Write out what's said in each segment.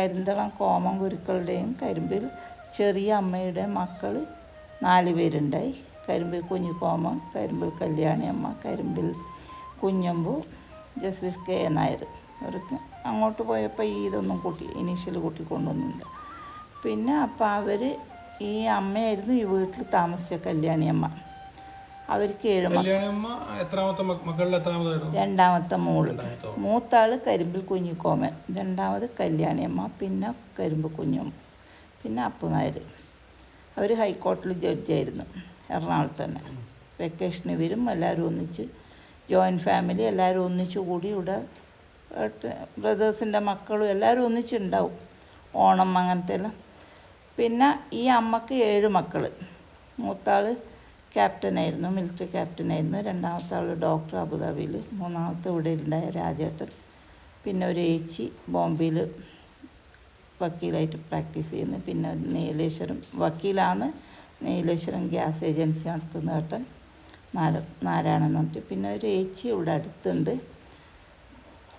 Karinthalam com ഗുരുക്കളുടെയും കരിമ്പിൽ ചെറിയ അമ്മയുടെ മക്കൾ നാല് പേരുണ്ടായി. കരിമ്പിൽ കുഞ്ഞു കോമൻ കരിമ്പിൽ കല്യാണി അമ്മ കരിമ്പിൽ കുഞ്ഞമ്പു ജസ്റ്റിസ് കെ നായർ. അവർക്ക് അങ്ങോട്ട് പോയപ്പോൾ ഈ ഇതൊന്നും കൂട്ടി ഇനീഷ്യൽ കൂട്ടിക്കൊണ്ടൊന്നുമില്ല പിന്നെ അപ്പോൾ അവർ ഈ അമ്മയായിരുന്നു ഈ വീട്ടിൽ താമസിച്ച കല്യാണി അമ്മ. അവർക്ക് ഏഴ് രണ്ടാമത്തെ മോൾ. മൂത്താൾ കരിമ്പിൽ കുഞ്ഞിക്കോമൻ രണ്ടാമത് കല്യാണിയമ്മ. പിന്നെ കരിമ്പ് കുഞ്ഞമ്മ പിന്നെ അപ്പുനായർ. അവർ ഹൈക്കോടതിയിൽ ജഡ്ജായിരുന്നു എറണാകുളത്ത് തന്നെ വെക്കേഷന് വരും എല്ലാവരും ഒന്നിച്ച് ജോയിന്റ് ഫാമിലി എല്ലാവരും ഒന്നിച്ച് കൂടി ഇവിടെ ബ്രദേഴ്സിന്റെ മക്കളും എല്ലാവരും ഒന്നിച്ചുണ്ടാവും. ഓണം അങ്ങനത്തെ എല്ലാം പിന്നെ ഈ അമ്മയ്ക്ക് ഏഴ് മക്കൾ മൂത്താൾ ക്യാപ്റ്റനായിരുന്നു മിലിറ്ററി ക്യാപ്റ്റനായിരുന്നു. രണ്ടാമത്തെ ആൾ ഡോക്ടർ അബുദാബിയിൽ മൂന്നാമത്തെ ഇവിടെ ഉണ്ടായ രാജേട്ടൻ. പിന്നെ ഒരു ഏച്ചി ബോംബെയിൽ വക്കീലായിട്ട് പ്രാക്ടീസ് ചെയ്യുന്നു. പിന്നെ നീലേശ്വരം വക്കീലാണ് നീലേശ്വരം ഗ്യാസ് ഏജൻസി നടത്തുന്ന ഏട്ടൻ നാര നാരായണൻ പറഞ്ഞിട്ട്. പിന്നെ ഒരു ഏച്ചി ഇവിടെ അടുത്തുണ്ട്.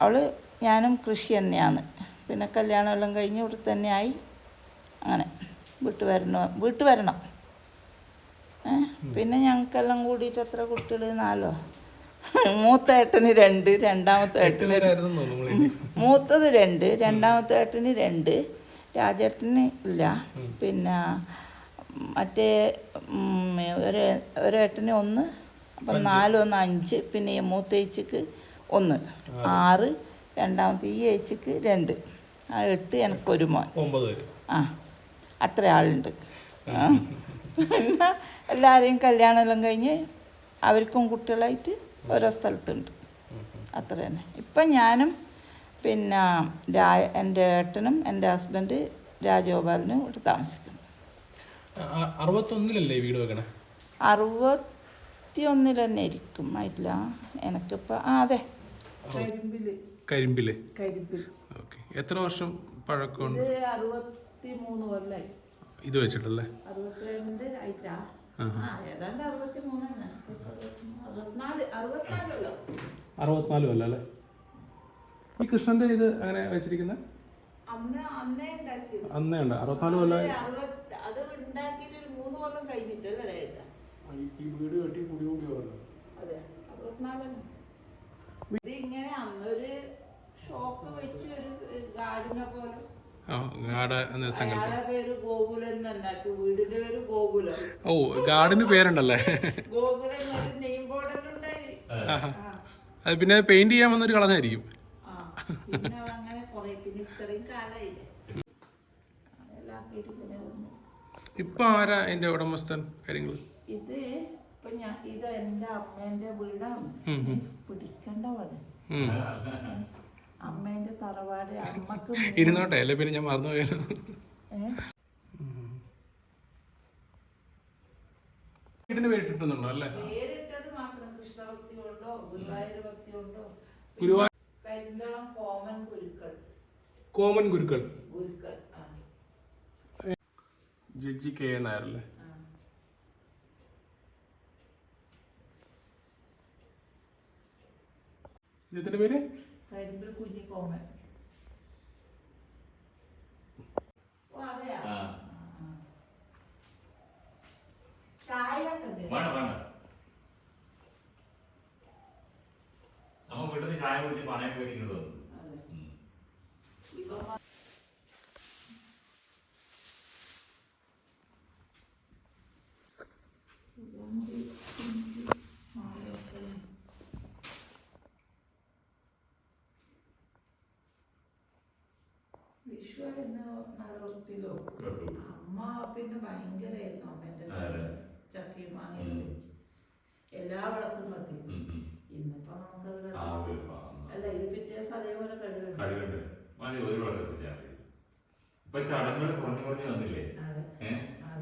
അവൾ ഞാനും കൃഷി തന്നെയാണ്. പിന്നെ കല്യാണമെല്ലാം കഴിഞ്ഞ് ഇവിടെ തന്നെ ആയി അങ്ങനെ. വീട്ട് വരണോ വീട്ട് വരണം. പിന്നെ ഞങ്ങൾക്കെല്ലാം കൂടിയിട്ട് എത്ര കുട്ടികൾ നാലോ? മൂത്ത ഏട്ടന് രണ്ട് രണ്ടാമത്തെ ഏട്ടന്. മൂത്തത് രണ്ട് രണ്ടാമത്തെ ഏട്ടന് രണ്ട് രാജേട്ടന് ഇല്ല. പിന്നെ മറ്റേ ഒരു ഒരേട്ടന് ഒന്ന് അപ്പം ഒന്ന് അഞ്ച് പിന്നെ ഈ മൂത്ത ഏച്ചിക്ക് ഒന്ന് ആറ് രണ്ടാമത്തെ ഈ ഏച്ചിക്ക് രണ്ട്. ആ എട്ട് എനിക്കൊരു മോൻ. ആ അത്ര ആളുണ്ട്. ആ. പിന്നെ എല്ലാവരെയും കല്യാണം എല്ലാം കഴിഞ്ഞ് അവർക്കും കുട്ടികളായിട്ട് ഓരോ സ്ഥലത്തുണ്ട്. അത്ര തന്നെ. ഇപ്പം ഞാനും പിന്നെ രാ എന്റെ ഏട്ടനും എന്റെ ഹസ്ബൻഡ് രാജഗോപാലനും ഇവിടെ താമസിക്കുന്നു. അറുപത്തൊന്നിലല്ലേ വീട് വെക്കണേ? അറുപത്തി ഒന്നിൽ തന്നെ ഇരിക്കും. ആയിട്ടില്ല. എനിക്കിപ്പോൾ ആ അതെ. കരിമ്പിൽ. കരിമ്പിൽ? കരിമ്പിൽ ഓക്കെ. എത്ര വർഷം പഴക്കമുണ്ട്? ഇത് അറുപത്തി മൂന്ന് കൊല്ലായി. ഇത് വെച്ചിട്ടല്ലേ അറുപത്തിരണ്ട് ആയിട്ടാ. അറുപത്തിനാല് അറുപത്തിനാലല്ലോ. അല്ലേ? ഈ കൃഷ്ണന്റെ ഇത് അങ്ങനെ വെച്ചിരിക്കുന്നത് അന്ന് ഉണ്ട്. അറുപത്തിനാല് കൊല്ലം ഈ വീട് കെട്ടി കൂടി കൂടി ഇങ്ങനെ അന്നൊരു ഷോക്ക് വെച്ച് ഒരു ഗാർഡിനെ പോലെ ഗാഡ എന്ന സങ്കല്പം. ഓ ഗാർഡിന് പേരുണ്ടല്ലേ? അത് പിന്നെ പെയിന്റ് ചെയ്യാൻ വന്നൊരു കളഞ്ഞായിരിക്കും ഇപ്പൊ ആരാ അതിന്റെ ഉടമസ്ഥൻ? കാര്യങ്ങൾ ഇത് ഇപ്പൊ ഞാൻ ഇത് എന്റെ അമ്മേന്റെ വീടാണ്. പിടിക്കണ്ട പോലെ അമ്മേന്റെ തറവാട് അമ്മയ്ക്ക് ഇരുന്നോട്ടെ അല്ലെ? പിന്നെ ഞാൻ മറന്നു പോയാലോ ഏ? വീടിന് പേരിട്ടിട്ടുണ്ടോ അല്ലേ? പേരിട്ടത് മാത്രം. കൃഷ്ണഭക്തി കൊണ്ടോ ഗുരുവായൂർ ഭക്തി കൊണ്ടോ Guruvayur Karinthalam Koman Gurukkal. Koman Gurukkal. Gurukkal judge K A Nair അല്ലേ. ഇതിന്റെ പേര്? കരിമ്പിൽ കുഞ്ഞി കോമൻ. ഓ അതെയാ? ആ. ചായ ഒക്കെ ഉണ്ട് വേണ്ട വേണ്ട. നമ്മ വീട്ടിൽ നിന്ന് ചായ കുടിച്ച് പണയം മേടിക്കുന്നത് അതെ. ഇപ്പൊ എന്ന് നല്ല വൃത്തിയിലോ അമ്മ പിന്നെ ഭയങ്കരായിരുന്നു അമ്മേന്റെ. ചക്കയും മാങ്ങയും. വെച്ച്. എല്ലാ വിളക്കും കത്തി. ഇന്നിപ്പോ നമുക്കത് അല്ല ഇത് പിറ്റേ ദിവസം അതേപോലെ കഴിവുണ്ട് ഇപ്പൊ ചടങ്ങുകൾ കുറഞ്ഞു കുറഞ്ഞു വന്നില്ലേ?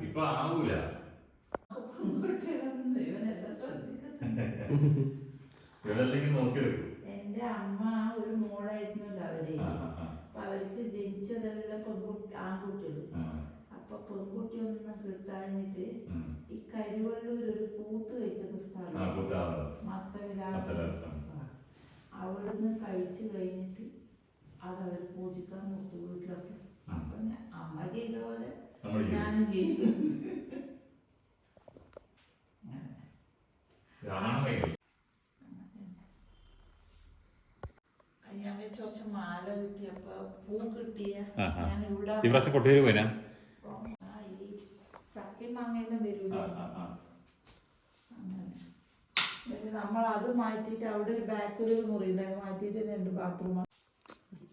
ഇപ്പൊ ആവൂല. ഇവരല്ലെങ്കിൽ നോക്കിയെടുക്കും. എന്റെ അമ്മ ഒരു മോളായിരുന്നല്ലോ അവർ. അപ്പൊ അവർക്ക് ജനിച്ചതെല്ലാം ആൺകുട്ടികൾ അപ്പൊ പെൺകുട്ടി ഒന്ന് കിട്ടാഞ്ഞിട്ട് ഈ കരുവള്ളൂര് ഒരു കൂത്ത് കഴിക്കുന്ന സ്ഥലം. മത്തവിലാസം. അവിടുന്ന് കഴിച്ചു കഴിഞ്ഞിട്ട് അത് അവർ പൂജിക്കാൻ കൊടുത്തു വീട്ടിലൊക്കെ. അപ്പൊ അമ്മ ചെയ്ത പോലെ ഞാനും ചെയ്തു രാമായണം ഭയങ്കര ഞാൻ വിചാരിച്ചു കുറച്ച് മാല കിട്ടിയപ്പോ പൂ കിട്ടിയ ആ, ആ. ഞാൻ ഇവിടെ ഈ പ്രാവശ്യം കൊട്ടേരി പോയിനാ?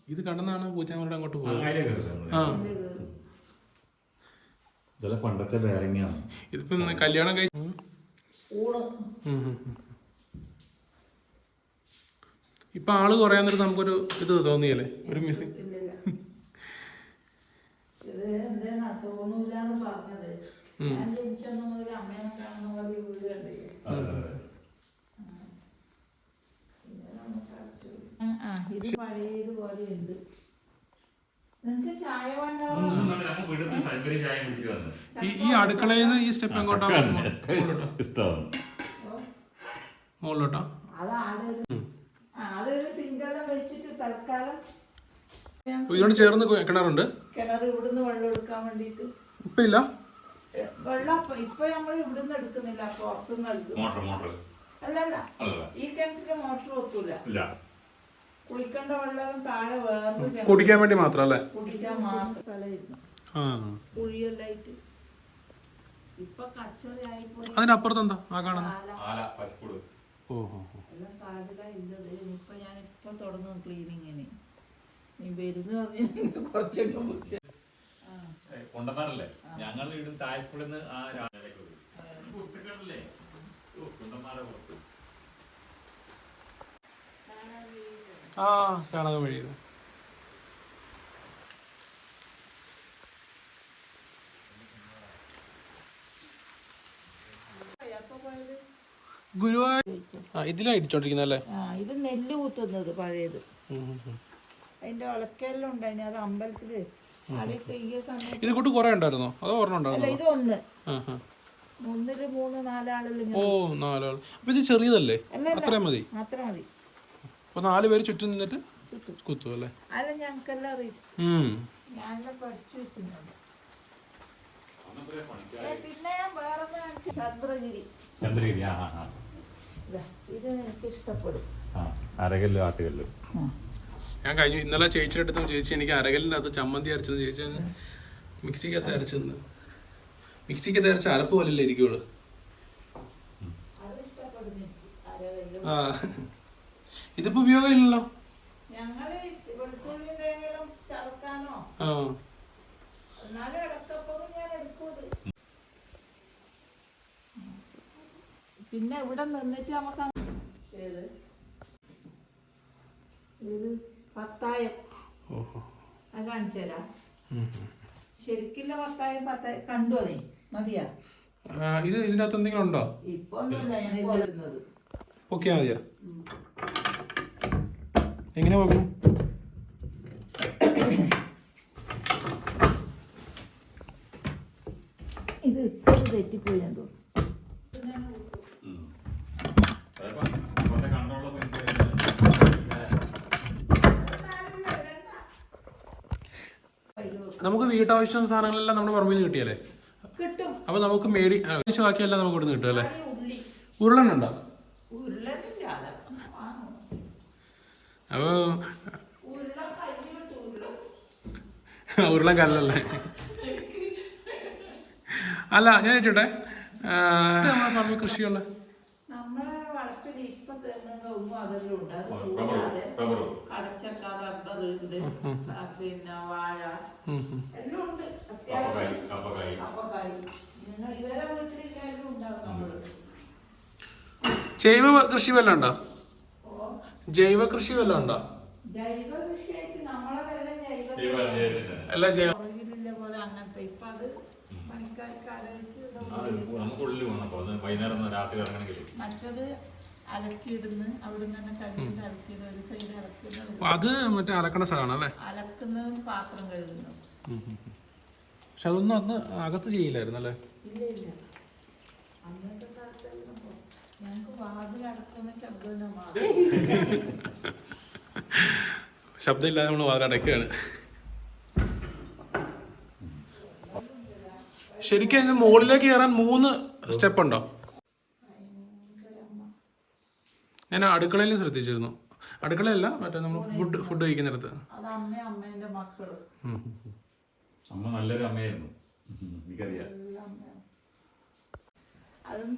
ഇത് കടന്നാണ് പൂച്ചാമരുടെ അങ്ങോട്ട് പോകുന്നത് പണ്ടത്തെ ഇതിപ്പോ കല്യാണം കഴിച്ചു ഇപ്പൊ ആൾ കുറയാൻ നേരത്ത് നമുക്കൊരു ഇത് തോന്നിയല്ലേ? ഒരു മിസ്സിങ് ഇല്ലില്ല. ഇത് ഈ അടുക്കളയിൽ നിന്ന് ഈ സ്റ്റെപ്പ് എങ്ങോട്ടാ മുകളിലോട്ടാ? മുകളിലോട്ടാ? അതൊരു വെച്ചിട്ട് തൽക്കാലം ഇതിനോട് ചേർന്ന് കിണറുണ്ട്. കിണർ ഇവിടുന്ന് വെള്ളം എടുക്കാൻ വേണ്ടിയിട്ട്. ഇപ്പൊ ഇല്ല വെള്ളം ഇപ്പൊ- ഇവിടുന്ന് എടുക്കുന്നില്ല പുറത്തുനിന്ന് എടുക്കും. Motor motor. അല്ലല്ല ഈ മോട്ടർ ഇല്ല. കുളിക്കേണ്ട വെള്ളം താഴെ വേറെ കുടിക്കാൻ വേണ്ടി മാത്രം അല്ലേ? കുടിക്കാൻ മാത്രം സ്ഥലമായിരുന്നു. കുഴിയെല്ലായിട്ട് അതിനപ്പുറത്ത് എന്താ? ആ കാണുന്നത്? ഓഹോ. എല്ലാം പാടില്ല ഇല്ലത്. ഇനിയിപ്പോൾ ഞാൻ ഇപ്പൊ തുടങ്ങും ക്ലീനിങ്ങിന്. നീ വരുന്ന പറഞ്ഞാൽ കുറച്ചൊക്കെ കൊണ്ടമാറല്ലേ ഞങ്ങൾ ഇവിടുന്ന് താഴെ സ്കൂളിൽ നിന്ന് ആ രാവിലേക്ക് കുട്ടികളല്ലേ കുണ്ടന്മാരെ പുറത്ത്. ആ ചാണകം വഴിയത് അപ്പൊ പോയത് ഗുരുവായൂർ ഇത് നെല്ല് കൂത്തുന്നത് പഴയത്. അതിന്റെ വളക്കെല്ലാം ഉണ്ടായിന് അത് അമ്പലത്തിൽ. ഇത് കൂട്ട് കുറെ ഉണ്ടായിരുന്നോ? അതോ ഒരെണ്ണം ഉണ്ടായിരുന്നോ? ഇത് ഒന്ന്. ഒന്നിൽ മൂന്ന് നാലാളല്ലേ ഓ നാലാൾ അപ്പൊ ഇത് ചെറിയതല്ലേ. അത്രയും മതി. അത്ര മതി. അപ്പൊ നാല് പേര് ചുറ്റും നിന്നിട്ട് കുത്തു. അല്ലേ? അല്ല ഞങ്ങൾക്കെല്ലാം അറിയാം. ഞാനെല്ലാം പഠിച്ചു വെച്ചിട്ടുണ്ട്. പിന്നെ ഞാൻ വേറെ ചന്ദ്രഗിരി. ചന്ദ്രഗിരി ആ ആ ആ. ഇതാ, എനിക്ക് ഇഷ്ടപ്പെടും. ആ അരകല്ല് ആട്ടുകല്ല്. ഞാൻ കഴിഞ്ഞു. ഇന്നലെ ചേച്ചിയുടെ അടുത്ത് ചേച്ചി എനിക്ക് അരകല്ലിന്റെ അകത്ത് ചമ്മന്തി അരച്ചത് ചേച്ചി മിക്സിക്കകത്ത് അരച്ചെന്ന്. മിക്സിക്കകത്ത് അരച്ച അരപ്പ് പോലല്ലേ ഇരിക്കുള്ളൂ. ആ. ഇതിപ്പോ ഉപയോഗമില്ലല്ലോ. ആ. പിന്നെ ഇവിടെ നിന്നിട്ട് നമുക്ക് അങ്ങ് ഏത്? ഇത് പത്തായം. ഓഹോ. അത് കാണിച്ചു തരാം. ശരിക്കില്ല ശരിക്കുള്ള പത്തായം പത്തായം കണ്ടു അതെ. മതിയാ. ഇത് ഇതിനകത്ത് അകത്ത് എന്തെങ്കിലും ഉണ്ടോ? ഇപ്പൊ ഒന്നുമില്ല ഞാൻ പൊക്കിയാ മതിയാ? എങ്ങനെ പോകും ഇത് ഇട്ടത് തെറ്റിപ്പോയി ഞാൻ തോന്നുന്നു. നമുക്ക് വീട്ടാവശ്യം സാധനങ്ങളെല്ലാം നമ്മുടെ പറമ്പിൽ നിന്ന് കിട്ടിയല്ലേ? കിട്ടും. അപ്പൊ നമുക്ക് മേടി ആ, ആവശ്യം ബാക്കിയെല്ലാം നമുക്ക് ഇവിടുന്ന് കിട്ടും അല്ലേ? ഉരുളണ്ണുണ്ടോ ഉരുളനുണ്ടോ. അപ്പൊ ഉരുളൻ കല്ലല്ലേ? അല്ല ഞാൻ ചോട്ടെ നമ്മുടെ പറമ്പിൽ കൃഷിയുള്ള നമ്മളെ വളപ്പിൽ ഇപ്പൊ തെങ്ങുന്ന ഒന്നും അതെല്ലാം ഉണ്ട് അത് റബ്ബർ കൂടാതെ റബ്ബർ അടച്ചക്ക റബ്ബർ ഉണ്ട് ആ, പിന്നെ വാഴ ഉം, ഉം. എല്ലാം ഉണ്ട് കപ്പക്കായി അത്യാവശ്യം കപ്പക്കായി അപ്പക്കായി നിങ്ങൾ ഇവരെ വീട്ടിലേക്കായാലും ഉണ്ടാവും നമ്മൾ ജൈവ കൃഷി വല്ലതും ഉണ്ടോ? ജൈവ കൃഷി വല്ലതും ഉണ്ടോ? അല്ല ജൈവ അത് പണിക്കാർക്ക് അരച്ച് അത് നമുക്ക് ഉള്ളിൽ വന്നപ്പോ അത് വൈകുന്നേരം ഒന്ന് രാത്രി ഇറങ്ങണമെങ്കിൽ മറ്റത് അലക്കിയിടുന്ന് അവിടുന്ന് തന്നെ കല്ലിട്ട് അലക്കിയിടും ഒരു സൈഡ് അലക്കുന്നത് അപ്പൊ അത് മറ്റേ അലക്കണ സ്ഥലമാണ് അല്ലേ? അലക്കുന്നതും പാത്രം കഴുകുന്നു പക്ഷെ അതൊന്നും അന്ന് അകത്ത് ചെയ്യില്ലായിരുന്നു അല്ലേ ഇല്ല ഇല്ല. അന്നത്തെ ശബ്ദമില്ലാതെ നമ്മൾ വാതിലടക്കുകയാണ് ശരിക്കും ഇതിന് മുകളിലേക്ക് കയറാൻ മൂന്ന് സ്റ്റെപ്പ് ഉണ്ടോ? ഞാൻ അടുക്കളയിൽ ശ്രദ്ധിച്ചിരുന്നു. അടുക്കളയല്ല മറ്റേ നമ്മൾ ഫുഡ് ഫുഡ് കഴിക്കുന്നിടത്ത് അമ്മ അമ്മേന്റെ മക്കൾ. അമ്മ നല്ലൊരു അമ്മയായിരുന്നു. എനിക്കറിയാം. അതും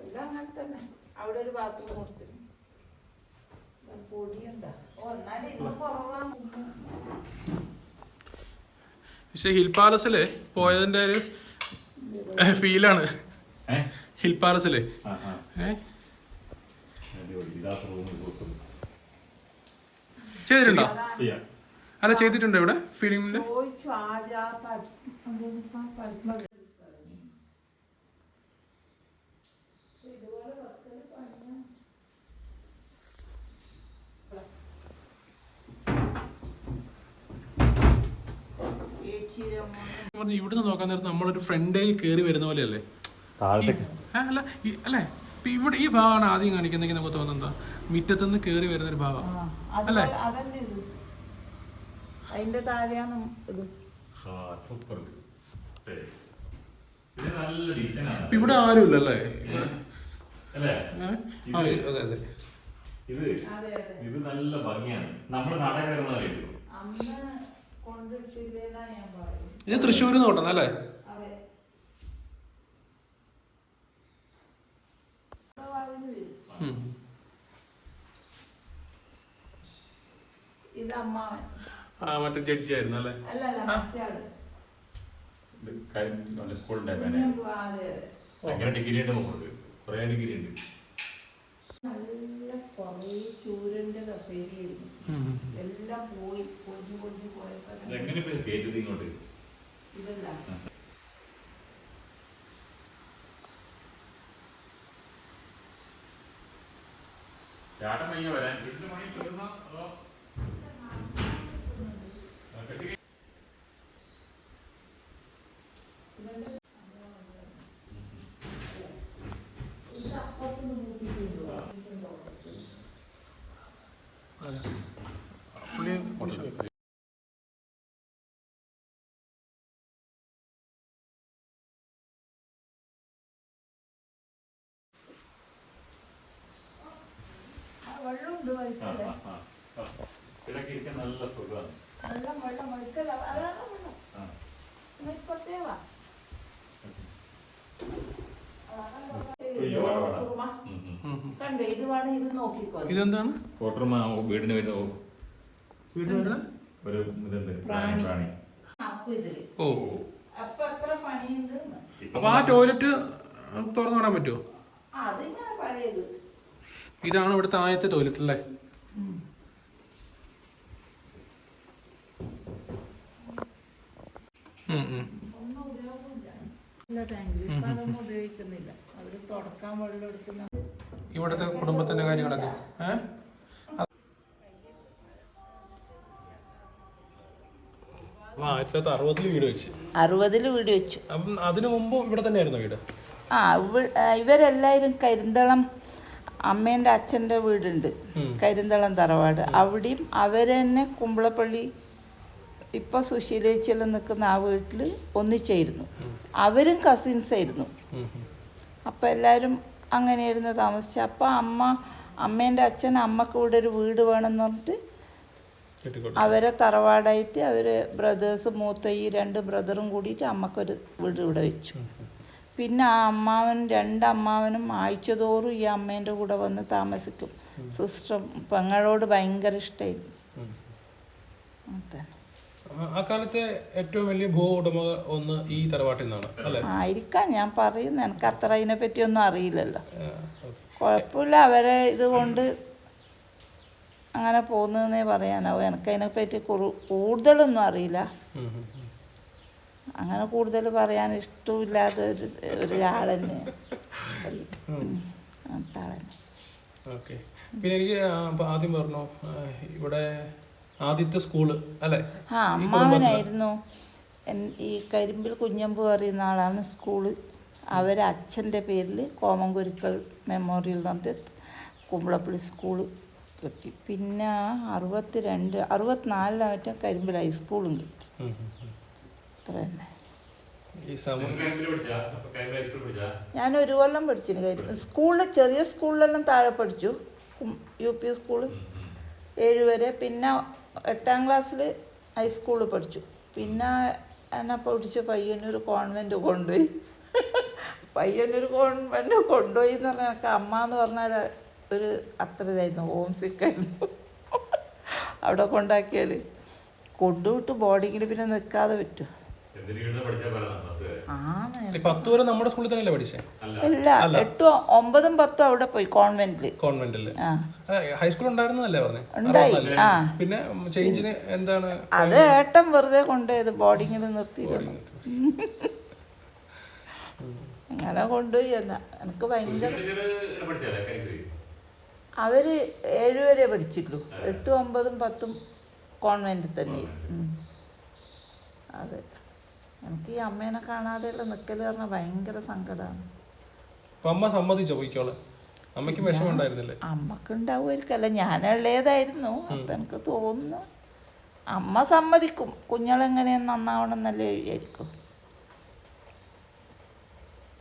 എല്ലാം അങ്ങനെ തന്നെ. അവിടെ ഒരു ബാത്റൂം കൊടുത്തിരുന്നു പൊടിയുണ്ടാ? ഓ എന്നാലും ഇന്ന് കുറവാണ് പക്ഷെ ഹിൽ പാലസിൽ പോയതിന്റെ ഒരു ഫീലാണ്. ഹിൽ പാലസിൽ. ചെയ്തിട്ടുണ്ടോ? അല്ല ചെയ്തിട്ടുണ്ടോ ഇവിടെ? ഫിലിമിന്റെ പറഞ്ഞു ഇവിടുന്ന് നോക്കാൻ നേരത്ത് നമ്മളൊരു ഫ്രണ്ടേ കയറി വരുന്ന പോലെയല്ലേ? അല്ല അല്ലേ? ഇപ്പൊ ഇവിടെ ഈ ഭാഗമാണ് ആദ്യം കാണിക്കുന്നെങ്കിൽ നമുക്ക് തോന്നുന്നത് എന്താ? മുറ്റത്തുനിന്ന് കയറി വരുന്ന ഒരു ഭാഗം അല്ലേ? അതിന്റെ താഴെയാണ് ഇത്. ആ സൂപ്പർ ഇവിടെ ആരും ഇല്ലല്ലേ? അല്ലേ? അതെ അതെ. ഇത് അതെ അതെ. ഇത് നല്ല ഭംഗിയാണ്. നമ്മൾ നട കയറുന്ന ഇത് തൃശ്ശൂരിൽ നിന്ന് കൊണ്ടുവന്ന അല്ലേ? അതെ. വളവിന് വരും ഉം. ഇത് അമ്മാവൻ. ആ മറ്റേ ജഡ്ജി ആയിരുന്നു അല്ലേ? സ്കൂളുണ്ടായിരുന്നു ഡിഗ്രി ഉണ്ട് കുറെ ഡിഗ്രി ഉണ്ട് കുറേ ചൂരന്റെ കസേരയായിരുന്നു. ഉം. എല്ലാം പോയി പോയപ്പോ ഇതല്ല. ചേട്ടൻ പയ്യ വരാൻ വീട്ടിൽ മണി കിട്ടുന്ന അതോ ആ, കെട്ടി അതെ. പുള്ളി കുരിശ് വെക്കും. ആ, വെള്ളമുണ്ട് ആ, വഴിക്കൽ ആ, ആ, ആ. നല്ല സുഖമാണ്. വെള്ളം വെള്ളം അതാണ് വെള്ളം. കണ്ടോ വേണം ഇത് നോക്കിക്കോ. ഇതെന്താണ്? കോട്ടർമ വീടിന് വരുന്ന ഒരു ഇതുണ്ട്. പ്രാണി. പ്രാണി ഓ. അപ്പൊ എത്ര പണിയുണ്ട് അപ്പൊ ആ ടോയ്ലറ്റ് തുറന്നു കാണാൻ പറ്റുമോ ഇതാണ് ഇവിടുത്തെ ആദ്യത്തെ ടോയ്ലറ്റ് അല്ലേ? ഉം, കുടുംബത്തിന്റെ കാര്യങ്ങളൊക്കെ. ഉപയോഗമില്ല അറുപതിൽ വീട് വെച്ച്. അതിനു മുമ്പ് ഇവിടെ തന്നെയായിരുന്നു വീട്? ആ ഇവ- ഇവരെല്ലാവരും കരിന്തളം അമ്മേന്റെ അച്ഛന്റെ വീടുണ്ട്. കരിന്തളം തറവാട്. അവിടെയും അവരെന്നെ കുമ്പളപ്പള്ളി ഇപ്പൊ സുശീലേച്ചിയിൽ നിൽക്കുന്ന ആ വീട്ടിൽ ഒന്നിച്ചായിരുന്നു. അവരും കസിൻസ് ആയിരുന്നു. അപ്പൊ എല്ലാരും അങ്ങനെയായിരുന്നു താമസിച്ചത്. അപ്പൊ അമ്മ അമ്മേന്റെ അച്ഛൻ അമ്മയ്ക്ക് ഇവിടെ ഒരു വീട് വേണമെന്ന് പറഞ്ഞിട്ട് അവരെ തറവാടായിട്ട് അവർ ബ്രദേഴ്സ് മൂത്ത ഈ രണ്ട് ബ്രദറും കൂടിയിട്ട് അമ്മക്കൊരു വീട് ഇവിടെ വെച്ചു. പിന്നെ ആ അമ്മാവനും രണ്ട് അമ്മാവനും ആഴ്ചതോറും ഈ അമ്മേന്റെ കൂടെ വന്ന് താമസിക്കും. സിസ്റ്റർ പെങ്ങളോട് ഭയങ്കര ഇഷ്ടമായിരുന്നു ആ- കാലത്തെ ഏറ്റവും വലിയ ഭൂ ഉടമ ഒന്ന് ഈ തറവാട്ടിൽ നിന്നാണ് അല്ലേ? ആയിരിക്കാം ഞാൻ പറയുന്നു. എനിക്ക് അത്ര അതിനെ പറ്റി ഒന്നും അറിയില്ലല്ലോ കുഴപ്പമില്ല. അവരെ ഇതുകൊണ്ട് അങ്ങനെ പോകുന്നതെന്നേ പറയാനാവും. എനിക്കതിനെ പറ്റി കുറു- കൂടുതലൊന്നും അറിയില്ല. അങ്ങനെ കൂടുതൽ പറയാൻ ഇഷ്ടമില്ലാത്ത ഒരു ഒരാൾ തന്നെ. ഓക്കെ. പിന്നെ എനിക്ക് ആദ്യം പറഞ്ഞു ഇവിടെ ആദ്യത്തെ സ്കൂൾ അല്ലേ? ആ അമ്മാവനായിരുന്നു. ഈ കരിമ്പിൽ കുഞ്ഞമ്പ് പറയുന്ന ആളാണ് സ്കൂൾ. അവരെ അച്ഛന്റെ പേരിൽ കോമൻകുരുക്കൾ മെമ്മോറിയൽ എന്ന് പറഞ്ഞിട്ട് കുമ്പളപ്പള്ളി സ്കൂൾ. കിട്ടി പിന്നെ അറുപത്തി രണ്ട് മറ്റേ കരിമ്പിൽ ഹൈസ്കൂളും കിട്ടി. അത്ര തന്നെ. ഈ സമയം പഠിച്ചാ? അപ്പൊ കരിമ്പ പഠിച്ചാ? ഞാൻ ഒരു കൊല്ലം പഠിച്ചിരുന്നു സ്കൂളിൽ ചെറിയ സ്കൂളിലെല്ലാം താഴെ പഠിച്ചു. U P school. ഏഴ് വരെ. പിന്നെ എട്ടാം ക്ലാസ്സിൽ ഹൈസ്കൂളിൽ പഠിച്ചു. പിന്നെ എന്നെ പഠിച്ച പയ്യന്നൂർ കോൺവെന്റ് കൊണ്ടുപോയി. പയ്യന്നൂർ കോൺവെന്റ് കൊണ്ടുപോയി എന്ന് പറഞ്ഞാൽ എനിക്ക് അമ്മ എന്ന് പറഞ്ഞാൽ ഒരു അത്ര ഇതായിരുന്നു ഹോം സിക്കായിരുന്നു അവിടെ കൊണ്ടാക്കിയാൽ കൊണ്ടുവിട്ട് ബോർഡിങ്ങിൽ പിന്നെ നിൽക്കാതെ പറ്റും. പത്ത് വരെ നമ്മുടെ സ്കൂളിൽ തന്നെയല്ലേ പഠിച്ചേ? അല്ല. ഇല്ല എട്ടും ഒമ്പതും പത്തും അവിടെ പോയി കോൺവെന്റിൽ കോൺവെന്റിൽ. ആ. ഹൈസ്കൂൾ ഉണ്ടായിരുന്നല്ലേ പറഞ്ഞേ? ഉണ്ടായി പിന്നെ ചേഞ്ചിന് എന്താണ്? അത് ഏട്ടൻ വെറുതെ കൊണ്ടുപോയത് ബോർഡിങ്ങിൽ നിർത്തിയിരുന്നു. അങ്ങനെ കൊണ്ടുപോയി എന്നാ. എനിക്ക് ഭയങ്കര ടീച്ചർ പഠിച്ചാലേ വരെ അവർ ഏഴുവരെ പഠിച്ചുള്ളൂ എട്ടും ഒമ്പതും പത്തും കോൺവെന്റ് തന്നെ അതെ. എനിക്ക് ഈ അമ്മേനെ കാണാതെയുള്ള നിക്കൽ പറഞ്ഞാൽ ഭയങ്കര സങ്കടമാണ് അപ്പൊ അമ്മ സമ്മതിച്ചോ പോയിക്കോളെ അമ്മയ്ക്ക് അമ്മയ്ക്ക് ഞാനുള്ളതായിരുന്നു. അപ്പൊ എനിക്ക് തോന്നുന്നു അമ്മ സമ്മതിക്കും. കുഞ്ഞളെങ്ങനെയും നന്നാവണം എന്നല്ലേ എഴുതിയായിരിക്കും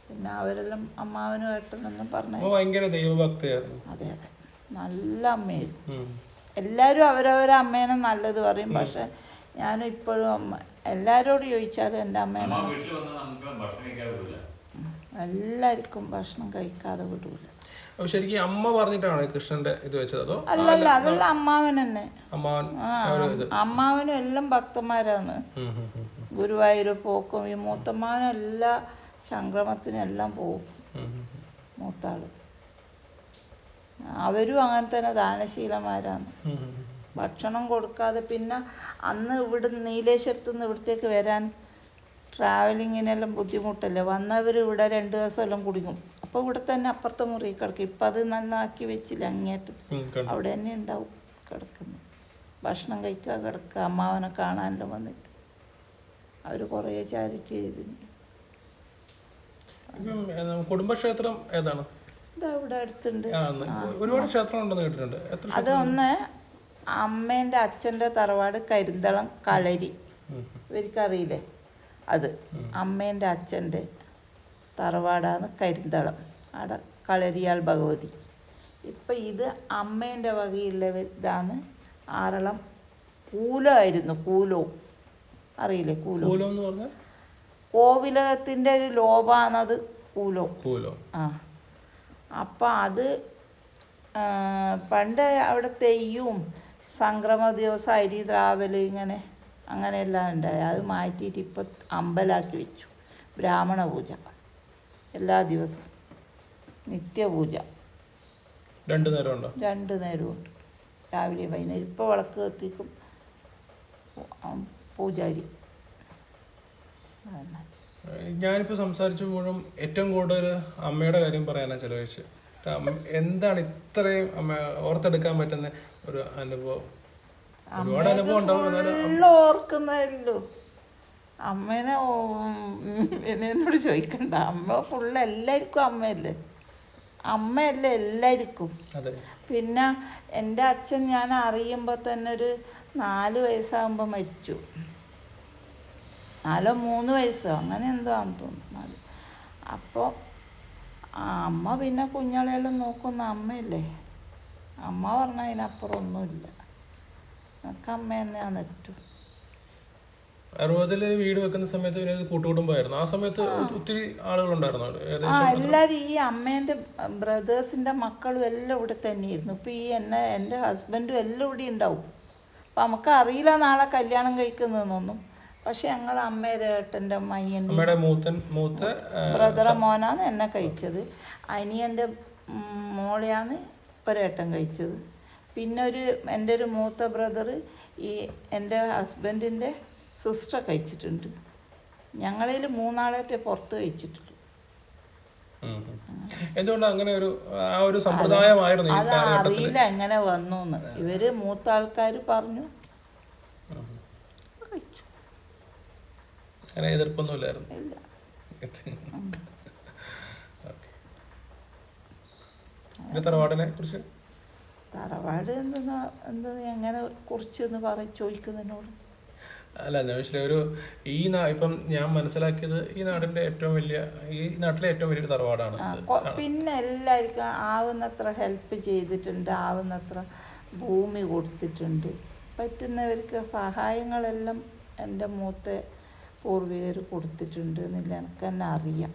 പിന്നെ അവരെല്ലാം അമ്മാവനും ഏട്ടനെന്നും പറഞ്ഞു ഭയങ്കര ദൈവഭക്തയായിരുന്നു. അതെ അതെ. നല്ല അമ്മയായിരുന്നു എല്ലാരും എല്ലാവരും അവരവരെ അമ്മേനെ നല്ലത് പറയും. പക്ഷെ ഞാനും ഇപ്പോഴും അമ്മ എല്ലാവരോടും ചോദിച്ചാലും എന്റെ അമ്മേനെ എല്ലാവർക്കും ഭക്ഷണം കഴിക്കാതെ വിടൂല. ശരിക്കും അമ്മ പറഞ്ഞിട്ടാണ് കൃഷ്ണന്റെ ഇത് വെച്ചത് അതോ അല്ലല്ല അതല്ല അമ്മാവൻ തന്നെ അമ്മാവനും എല്ലാം ഭക്തന്മാരാണ്. ഗുരുവായൂർ പോക്കും ഈ മൂത്തമ്മാവനും എല്ലാ സംക്രമത്തിനും എല്ലാം പോകും മൂത്താൾ. അവരും അങ്ങനെ തന്നെ ദാനശീലന്മാരാണ്. ഭക്ഷണം കൊടുക്കാതെ പിന്നെ അന്ന് ഇവിടെ നീലേശ്വരത്ത് നിന്ന് ഇവിടത്തേക്ക് വരാൻ ട്രാവലിങ്ങിനെല്ലാം ബുദ്ധിമുട്ടല്ലേ? വന്നവർ ഇവിടെ രണ്ട് ദിവസം എല്ലാം കുടുങ്ങും. അപ്പോൾ ഇവിടെ തന്നെ അപ്പുറത്തെ മുറി കിടക്കും. ഇപ്പം അത് നന്നാക്കി വെച്ചില്ല അങ്ങേറ്റത്ത് അവിടെ തന്നെ ഉണ്ടാവും കിടക്കുന്നു ഭക്ഷണം കഴിക്കുക കിടക്കുക. അമ്മാവനെ കാണാനെല്ലാം വന്നിട്ട്. അവർ കുറേ ചാരിറ്റി ഏതാ, കുടുംബക്ഷേത്രം ഏതാണ്? ഇവിടെ അടുത്തുണ്ട്. ഒരുപാട് ക്ഷേത്രം ഉണ്ടെന്ന് കേട്ടിട്ടുണ്ട് അതൊന്ന് അത് അച്ഛന്റെ തറവാട് കരിന്തളം കളരി. ഇവർക്കറിയില്ലേ? അത്. അമ്മേന്റെ അച്ഛന്റെ തറവാടാണ് കരിന്തളം. അവിടെ കളരിയാൽ ഭഗവതി. ഇപ്പം ഇത് അമ്മേന്റെ വകയുള്ള ഇതാണ്. ആറളം കൂലമായിരുന്നു കൂലോ. അറിയില്ലേ കൂലോ? കൂലോ എന്ന് പറഞ്ഞാൽ? കോവിലകത്തിന്റെ ഒരു ലോപാണത് കൂലോ. കൂലോ. ആ. അപ്പം അത് പണ്ട് അവിടെ തെയ്യവും സംക്രമ ദിവസം അരി ദ്രാവൽ ഇങ്ങനെ അങ്ങനെയെല്ലാം ഉണ്ടായി. അത് മാറ്റിയിട്ട് ഇപ്പം അമ്പലാക്കി വെച്ചു. ബ്രാഹ്മണ പൂജ. എല്ലാ ദിവസവും. നിത്യപൂജ രണ്ടു നേരം ഉണ്ടോ? രണ്ട് നേരവും ഉണ്ട്. രാവിലെ വൈകുന്നേരം. ഇപ്പോൾ വിളക്ക് കത്തിക്കും. പൂജാരി. അതന്നെ. ഏഹ് ഞാനിപ്പോ സംസാരിച്ച മുഴുവൻ ഏറ്റവും കൂടുതൽ അമ്മയുടെ കാര്യം പറയാനാ ചെലവഴിച്ച്. എന്താണ് ഇത്രയും അമ്മ ഓർത്തെടുക്കാൻ പറ്റുന്ന ഒരു അനുഭവം? ഒരുപാട് അനുഭവം ഉണ്ടാവും ഓർക്കുന്നല്ലോ അമ്മേനെ ഇനി എന്നോട് ചോദിക്കണ്ട. അമ്മ ഫുള്ള് എല്ലാവർക്കും അമ്മയല്ലേ? അമ്മയല്ലേ എല്ലാവർക്കും. പിന്നെ എന്റെ അച്ഛൻ ഞാൻ അറിയുമ്പോൾ തന്നെ ഒരു നാല് വയസ്സാകുമ്പോൾ മരിച്ചു. നാലോ മൂന്ന് വയസ്സോ അങ്ങനെ എന്തോ ആണെന്ന് തോന്നുന്നു നാല്. അപ്പോൾ അമ്മ പിന്നെ കുഞ്ഞളെല്ലാം നോക്കുന്ന അമ്മയല്ലേ? അമ്മ പറഞ്ഞാൽ അതിനപ്പുറം ഒന്നുമില്ല എനിക്ക് അമ്മ തന്നെയാണ് ഏറ്റവും. അറുപതിൽ വീട് വെക്കുന്ന സമയത്ത് പിന്നെ കൂട്ടുകുടുംബമായിരുന്നു. ആ സമയത്ത് ഒത്തിരി ആളുകളുണ്ടായിരുന്നു. ഉണ്ടായിരുന്നോ ആ എല്ലാരും ഈ അമ്മേന്റെ ബ്രദേഴ്സിന്റെ മക്കളും എല്ലാം ഇവിടെ തന്നെയായിരുന്നു. ഇപ്പൊ ഈ എന്നെ എന്റെ ഹസ്ബൻഡും എല്ലാം ഇവിടെ ഉണ്ടാവും. അപ്പൊ നമുക്ക് അറിയില്ല നാളെ കല്യാണം കഴിക്കുന്നതെന്നൊന്നും. പക്ഷെ ഞങ്ങൾ അമ്മയുടെ ഏട്ടന്റെ മയ്യന്റെ അമ്മയുടെ മൂത്തൻ മൂത്ത ബ്രദറെ മോനാന്ന് എന്നെ കഴിച്ചത്. അനിയന്റെ മോളെയാന്ന് മോളെയാണ് ഒരേട്ടൻ കഴിച്ചത്. പിന്നെ ഒരു എന്റെ ഒരു മൂത്ത ബ്രദർ ഈ എന്റെ ഹസ്ബൻഡിന്റെ സിസ്റ്റർ കഴിച്ചിട്ടുണ്ട്. ഞങ്ങളിൽ മൂന്നാളായിട്ട് പുറത്ത്. എന്തുകൊണ്ടാണ് അങ്ങനെ ഒരു ആ ഒരു സമ്പ്രദായമായിരുന്നു അത് അറിയില്ല എങ്ങനെ വന്നു എന്ന് ഇവർ മൂത്ത ആൾക്കാർ പറഞ്ഞു കഴിച്ചു അങ്ങനെ എതിർപ്പൊന്നും ഇല്ലായിരുന്നു ഇല്ല. ഉം. പിന്നെ തറവാടിനെ കുറിച്ച്? തറവാട് എന്തെന്ന് എന്ത് എങ്ങനെ കുറിച്ചെന്ന് പറ ചോദിക്കുന്നതിനോട്. അല്ല ഞാൻ ഒരു ഈ നാ ഇപ്പം ഞാൻ മനസ്സിലാക്കിയത് ഈ നാടിന്റെ ഏറ്റവും വലിയ ഈ നാട്ടിലെ ഏറ്റവും വലിയൊരു തറവാടാണ്. പിന്നെ എല്ലാവർക്കും ആവുന്നത്ര ഹെൽപ്പ് ചെയ്തിട്ടുണ്ട് ആവുന്നത്ര ഭൂമി കൊടുത്തിട്ടുണ്ട്. പറ്റുന്നവർക്ക് സഹായങ്ങളെല്ലാം എന്റെ മൂത്ത പൂർവികർ കൊടുത്തിട്ടുണ്ട് എന്നില്ല എനിക്ക് തന്നെ അറിയാം.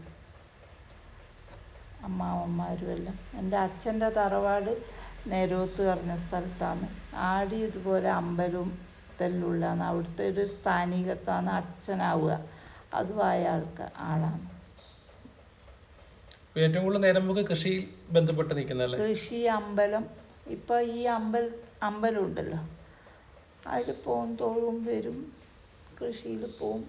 അമ്മാവന്മാരും എല്ലാം എന്റെ അച്ഛന്റെ തറവാട് നെരോത്ത് പറഞ്ഞ സ്ഥലത്താണ്. ആടി ഇതുപോലെ അമ്പലവും തെല്ലുള്ളതാണ് അവിടുത്തെ ഒരു സ്ഥാനികത്താണ് അച്ഛനാവുക. അതുമായ ആൾക്ക് ആളാണ്. ഏറ്റവും കൂടുതൽ നേരം നമുക്ക് കൃഷി ബന്ധപ്പെട്ട് നിൽക്കുന്നല്ലേ കൃഷി അമ്പലം. ഇപ്പൊ ഈ അമ്പൽ അമ്പലം ഉണ്ടല്ലോ. അതിൽ പോകും തോറും വരും. കൃഷിയിൽ പോവും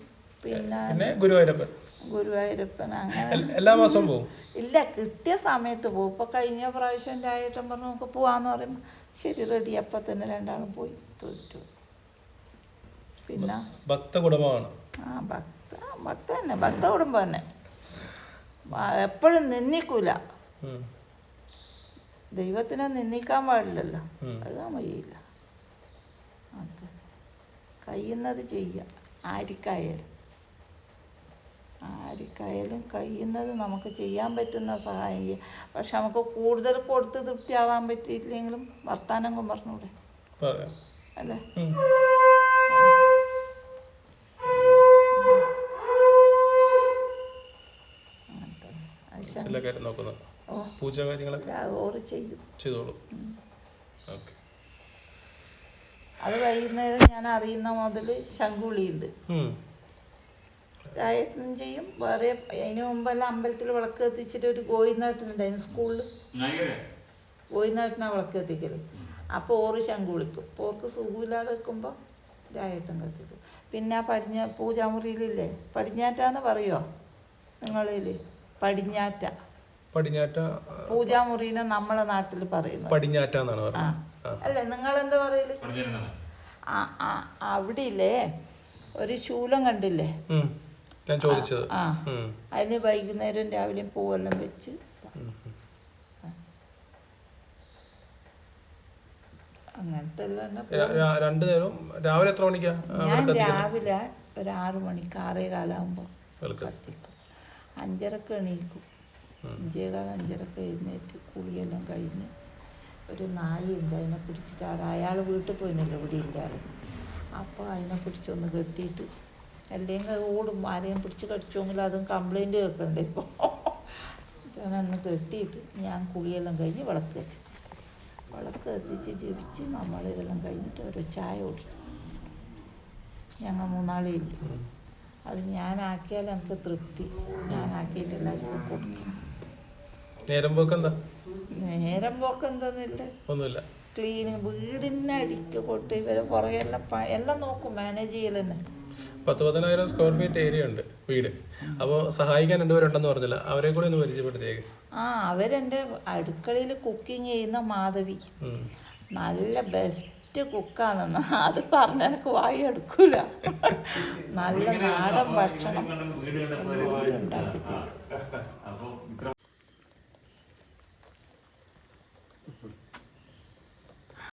പിന്നെ ഗുരുവായൂരപ്പൻ. ഗുരുവായൂരപ്പൻ അങ്ങനെ എല്ലാ മാസവും പോകും ഇല്ല കിട്ടിയ സമയത്ത് പോകും ഇപ്പൊ കഴിഞ്ഞ പ്രാവശ്യം രായേട്ടൻ പറഞ്ഞു നമുക്ക് പോവാന്ന് പറയുമ്പോ ശരി റെഡി അപ്പൊ തന്നെ രണ്ടാളും പോയി തൊഴിച്ചു പിന്നെ ഭക്ത കുടുംബമാണ്. ആ ഭക്ത ഭക്ത തന്നെ ഭക്ത കുടുംബം തന്നെ. എപ്പോഴും നിന്ദിക്കൂല. ദൈവത്തിനെ നിന്ദിക്കാൻ പാടില്ലല്ലോ. അത് വഴിയില്ല അത് കഴിയുന്നത് ചെയ്യുക. ആർക്കായാലും. ആർക്കായാലും കഴിയുന്നത് നമുക്ക് ചെയ്യാൻ പറ്റുന്ന സഹായം ചെയ്യാം. പക്ഷെ നമുക്ക് കൂടുതൽ കൊടുത്ത് തൃപ്തിയാവാൻ പറ്റിയില്ലെങ്കിലും വർത്താനം പറഞ്ഞൂടെ. അല്ലേ? എല്ലാ കാര്യം നോക്കുന്നത് പൂജ കാര്യങ്ങളൊക്കെ ഓറ് ചെയ്യും. ചെയ്തോളൂ. ഉം. ഓക്കെ. അത് വൈകുന്നേരം ഞാൻ അറിയുന്ന മുതൽ ശങ്കുളിയുണ്ട് രായട്ടനും ചെയ്യും. വേറെ അതിന് മുമ്പെല്ലാം അമ്പലത്തിൽ വിളക്ക് കത്തിച്ചിട്ട് ഒരു ഗോയിനാട്ടിനുണ്ടായിരുന്നു സ്കൂളിൽ നായികരെ? ഗോയിനാട്ടിനാ വിളക്ക് കത്തിക്കൽ. അപ്പോൾ ഓറ് ശംഖു വിളിക്കും. ഓർക്ക് സുഖമില്ലാതെ വെക്കുമ്പോ രായട്ടം കത്തിക്കും. പിന്നെ ആ പടിഞ്ഞ പൂജാമുറിയിലില്ലേ? പടിഞ്ഞാറ്റാന്ന് പറയുമോ നിങ്ങളിൽ പടിഞ്ഞാറ്റ. പടിഞ്ഞാറ്റ പൂജാമുറീനെ നമ്മളെ നാട്ടിൽ പറയുന്നു പടിഞ്ഞാറ്റ എന്നാണ് നിങ്ങൾ. അല്ലേ? നിങ്ങളെന്താ പറയൽ? പഠിച്ചിരുന്നാണ് ആ ആ അവിടെ ഇല്ലേ ഒരു ശൂലം കണ്ടില്ലേ. ഞാൻ ചോദിച്ചത്. ആ. അതിന് വൈകുന്നേരം രാവിലെ പൂവെല്ലാം വെച്ച്. അങ്ങനത്തെ രണ്ടു നേരം രാവിലെ എത്ര മണിക്കാ ഞാൻ രാവിലെ ഒരു ആറു മണിക്ക് ആറേ കാലാകുമ്പോ കത്തിക്കും. അഞ്ചരക്ക് എണീക്കും. അഞ്ചേകാൽ അഞ്ചരക്ക് എഴുന്നേറ്റ് കുളിയെല്ലാം കഴിഞ്ഞ് ഒരു നായയുണ്ട് അതിനെ പിടിച്ചിട്ട് അയാൾ വീട്ടിൽ പോയിനല്ലോ ഇവിടെ ഇല്ലാതെ. അപ്പോൾ അതിനെ പിടിച്ചൊന്ന് കെട്ടിയിട്ട് അല്ലെങ്കിൽ ഓടും ആരെയും പിടിച്ച് കടിച്ചോങ്കിൽ അതും കംപ്ലൈന്റ് കേൾക്കണ്ടേ ഇപ്പോൾ അന്ന് കെട്ടിയിട്ട് ഞാൻ കുളിയെല്ലാം കഴിഞ്ഞ് വിളക്ക് കത്തി വിളക്ക് കത്തിച്ച് ജപിച്ച് നമ്മൾ ഇതെല്ലാം കഴിഞ്ഞിട്ട് ഒരു ചായ കുടിക്കും ഞങ്ങൾ മൂന്നാളേ ഇല്ലു? അത് ഞാനാക്കിയാൽ എനിക്ക് തൃപ്തി. ഞാനാക്കിയിട്ട് എല്ലാവർക്കും കൊടുക്കും. നേരം പോക്ക് എന്താ നേരം പോക്ക് എന്തെന്നില്ല ഒന്നുമില്ല. ക്ലീൻ വീടിനെ അടിക്ക് കൊട്ടി ഇവരെ പുറകെ എല്ലാം എല്ലാം നോക്കും മാനേജ് ചെയ്യൽ തന്നെ പത്ത് പതിനായിരം സ്ക്വയർ ഫീറ്റ് ഏരിയ ഉണ്ട് വീട്. അപ്പോൾ സഹായിക്കാൻ രണ്ടുപേരുണ്ടെന്ന് പറഞ്ഞില്ല. അവരെ കൂടെ ഒന്ന് പരിചയപ്പെടുത്തിയേക്ക്. ആ അവരെന്റെ അടുക്കളയിൽ കുക്കിംഗ് ചെയ്യുന്ന മാധവി. നല്ല ബെസ്റ്റ് കുക്കാണെന്ന് അത് പറഞ്ഞ എനിക്ക് വായി എടുക്കൂല നല്ല നാടൻ ഭക്ഷണം. ഉണ്ടാക്കി തരും